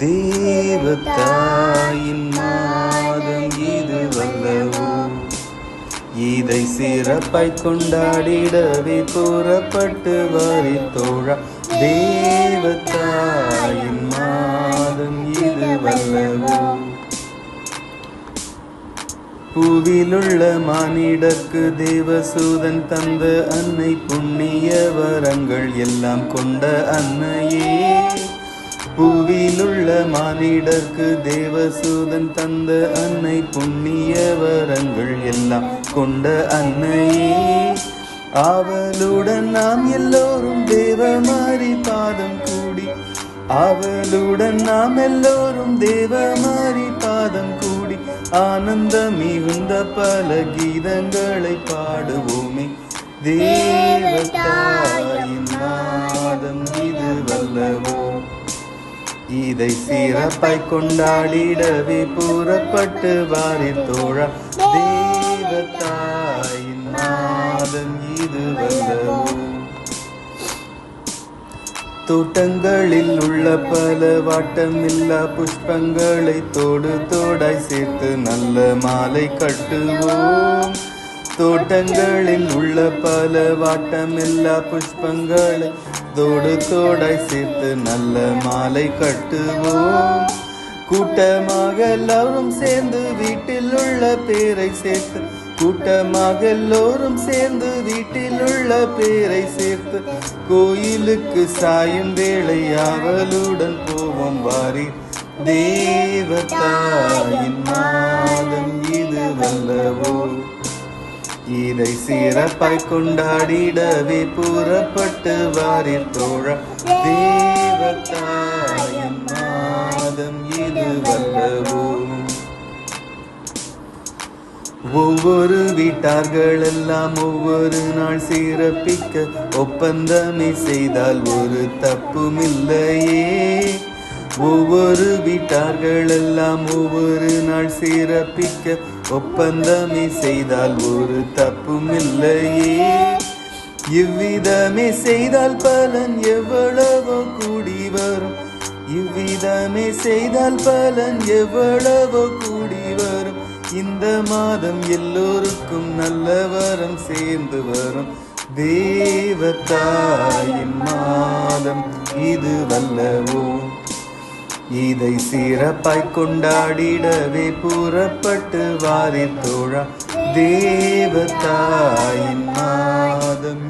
தேவத்தாயின் மாதம் இது வல்லவோ? இதை சிறப்பாய் கொண்டாடிடவே புறப்பட்டு வரி தோழா. தேவத்தாயின் மாதம் இது வல்லவோ? பூவிலுள்ள மானிடக்கு தேவசூதன் தந்த அன்னை புண்ணிய வரங்கள் எல்லாம் கொண்ட அன்னையே. பூவிலுள்ள மானிடர்க்கு தேவசூதன் தந்த அன்னை புண்ணிய வரங்கள் எல்லாம் கொண்ட அன்னையே. அவளுடன் நாம் எல்லோரும் தேவமாரி பாதம் கூடி அவளுடன் நாம் எல்லோரும் தேவமாரி பாதம் கூடி ஆனந்த மிகுந்த பல கீதங்களை பாடுவோமே. தேவ இதை சிறப்பை கொண்டாடிடவே புறப்பட்டு வாரி தோழ. தேவத்தாயின் மாதம் இது வந்தது. தோட்டங்களில் உள்ள பல வாட்டமில்லா புஷ்பங்களை தோடு தோடாய் சேர்த்து நல்ல மாலை கட்டுவோம். தோட்டங்களில் உள்ள பல வாட்டமில்லா புஷ்பங்களை தோடு தோடாய் சேர்த்து நல்ல மாலை கட்டுவோம். கூட்டமாக எல்லோரும் சேர்ந்து வீட்டில் உள்ள பேரை சேர்த்து கூட்டமாக எல்லோரும் சேர்ந்து வீட்டில் உள்ள பேரை சேர்த்து கோயிலுக்கு சாயும் வேளை அவளுடன் போவோம். வாரி தேவதாயின் மாதம் இது வல்லவோ. இதை சிறப்பாய் கொண்டாடிடவே புறப்பட்டு வாரில் தோழ தேவத்தாயின் மாதம் இது வல்லவோ ஒவ்வொரு வீட்டார்கள் எல்லாம் ஒவ்வொரு நாள் சிறப்பிக்க ஒப்பந்தமே செய்தால் ஒரு தப்புமில்லையே இல்லையே. ஒவ்வொரு வீட்டார்கள் எல்லாம் ஒவ்வொரு நாள் சிறப்பிக்க ஒப்பந்தமே செய்தால் ஒரு தப்பும் இல்லையே. இவ்விதமே செய்தால் பலன் எவ்வளவோ கூடி வரும். இவ்விதமே செய்தால் பலன் எவ்வளவோ கூடி வரும். இந்த மாதம் எல்லோருக்கும் நல்ல வரம் சேர்ந்து வரும். தேவத்தாயின் மாதம் இது வல்லவோ இதை சிறப்பாய் கொண்டாடிடவே புறப்பட்டு வாரித்தோழா தோழா தேவதாயின் மாதம்